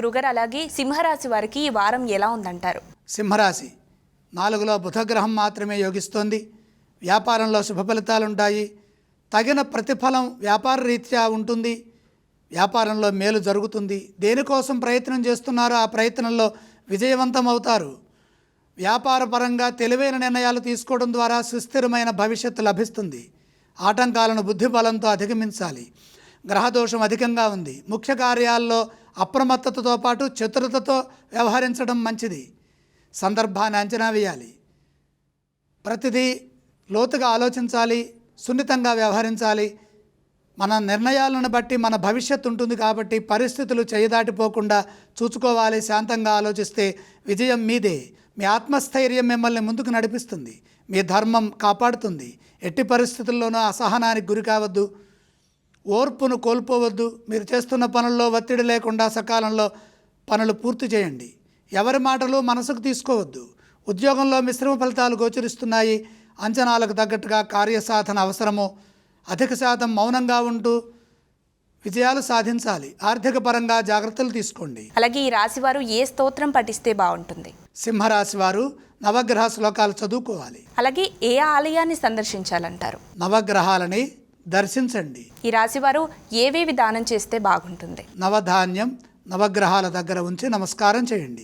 గురుగారు అలాగే సింహరాశి వారికి ఈ వారం ఎలా ఉందంటారు? సింహరాశి నాలుగులో బుధగ్రహం మాత్రమే యోగిస్తోంది. వ్యాపారంలో శుభ ఫలితాలు ఉంటాయి తగిన ప్రతిఫలం వ్యాపార రీత్యా ఉంటుంది. వ్యాపారంలో మేలు జరుగుతుంది. దేనికోసం ప్రయత్నం చేస్తున్నారో ఆ ప్రయత్నంలో విజయవంతం అవుతారు వ్యాపారపరంగా తెలివైన నిర్ణయాలు తీసుకోవడం ద్వారా సుస్థిరమైన భవిష్యత్తు లభిస్తుంది. ఆటంకాలను బుద్ధిబలంతో అధిగమించాలి. గ్రహదోషం అధికంగా ఉంది. ముఖ్య కార్యాల్లో అప్రమత్తతతో పాటు చతురతతో వ్యవహరించడం మంచిది. సందర్భాన్ని అంచనా వేయాలి. ప్రతిదీ లోతుగా ఆలోచించాలి సున్నితంగా వ్యవహరించాలి. మన నిర్ణయాలను బట్టి మన భవిష్యత్తు ఉంటుంది కాబట్టి పరిస్థితులు చేయదాటిపోకుండా చూసుకోవాలి శాంతంగా ఆలోచిస్తే విజయం మీదే. మీ ఆత్మస్థైర్యం మిమ్మల్ని ముందుకు నడిపిస్తుంది. మీ ధర్మం కాపాడుతుంది. ఎట్టి పరిస్థితుల్లోనూ అసహనానికి గురి కావద్దు. ఓర్పును కోల్పోవద్దు. మీరు చేస్తున్న పనుల్లో ఒత్తిడి లేకుండా సకాలంలో పనులు పూర్తి చేయండి. ఎవరి మాటలు మనసుకు తీసుకోవద్దు. ఉద్యోగంలో మిశ్రమ ఫలితాలు గోచరిస్తున్నాయి. అంచనాలకు తగ్గట్టుగా కార్యసాధన అవసరము. అధిక శాతం మౌనంగా ఉంటూ విజయాలు సాధించాలి. ఆర్థిక పరంగా జాగ్రత్తలు తీసుకోండి. అలాగే ఈ రాశి వారు ఏ స్తోత్రం పఠిస్తే బాగుంటుంది? సింహరాశి వారు నవగ్రహ శ్లోకాలు చదువుకోవాలి. అలాగే ఏ ఆలయాన్ని సందర్శించాలంటారు? నవగ్రహాలని దర్శించండి. ఈ రాశి వారు ఏవేవి దానం చేస్తే బాగుంటుంది? నవధాన్యం నవగ్రహాల దగ్గర ఉంచి నమస్కారం చేయండి.